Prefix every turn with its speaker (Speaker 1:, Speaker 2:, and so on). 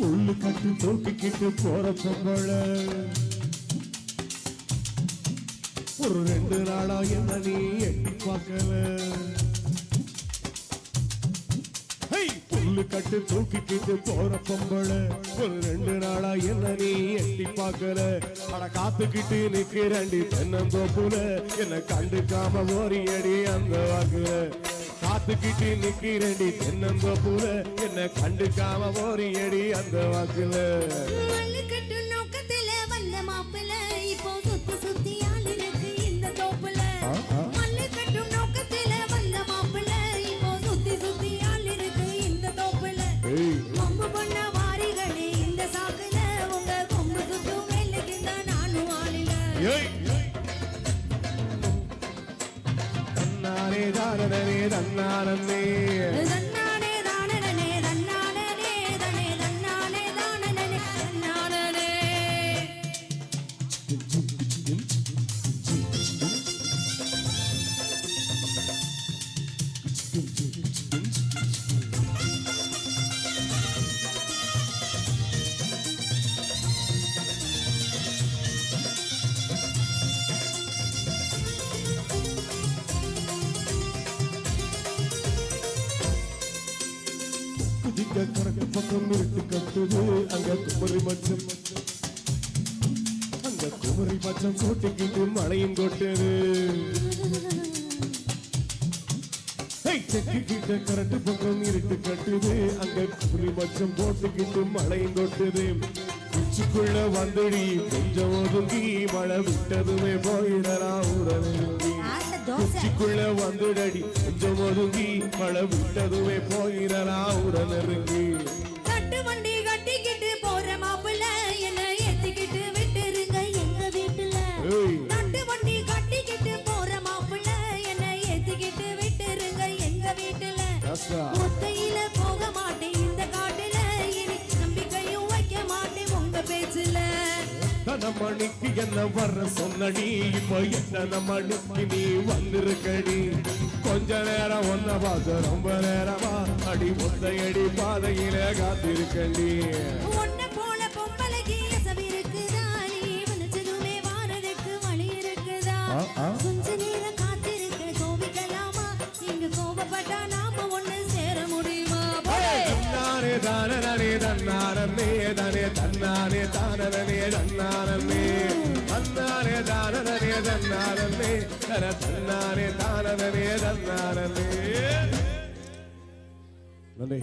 Speaker 1: புல்லு கட்டு தூக்கிக்கிட்டு போற பொம்பள. ஒரு ரெண்டு நாளா என்ன நீ எட்டி பார்க்கல? ஹை! புல்லு கட்டு தூக்கிக்கிட்டு போற பொம்பள. ஒரு ரெண்டு நாளா என்ன நீ எட்டி பார்க்கல? அட காத்துக்கிட்டு நிக்கிறண்டி தென்னந்தோப்புல. என்ன கண்டுக்காம ஓரியடி அந்த வாக்குல. காத்துக்கிட்டு நிக்கிறண்டி தென்னந்தோப்புல. என்ன கண்டுக்காம ஓரியடி அந்த வாக்குல.
Speaker 2: மல்லுக்கட்டு வம்பு பண்ண
Speaker 1: குதிக்க கணக்கு பக்கம் இருட்டு கட்டுது. அங்க குமரி மச்சம். அங்க குமரி மச்சம் கூட்டிக்கிட்டு மழையும் கொட்டுது. செக்கிட்ட கரட்டு பக்கம் இருட்டு கட்டுது. அங்க குமரி மச்சம் போட்டுக்கிட்டு மழையும் கொட்டுது. உச்சிக்குள்ள வந்துடி. கொஞ்சம் ஒதுங்கி மழை விட்டதுமே போயிடலாம் உடனே உச்சிக்குள்ள வந்துடடி. கொஞ்சம் ஒதுங்கி மழை விட்டதுமே போயிடலாம் உடன் தனமணிக்கு என்ன வர்ற சொன்னடி? இப்ப என்ன மணிக்கு நீ வந்திருக்கடி? கொஞ்ச நேரம் ஒன்ன பார்த்து ரொம்ப நேரமா அடி ஒத்தையடி பாதையில ஆ.
Speaker 2: கொஞ்ச நேரம் காத்திருக்க கோவிக்கலாமா இங்க கோபப்பட்டா நாம ஒண்ணு சேர முடியுமா.
Speaker 1: தன்னானே தானே தன்னானே தானே தன்னானே தானே தன்னானே தன்னானே தானே தன்னானே தன தன்னானே தானே தன்னானே நன்றி.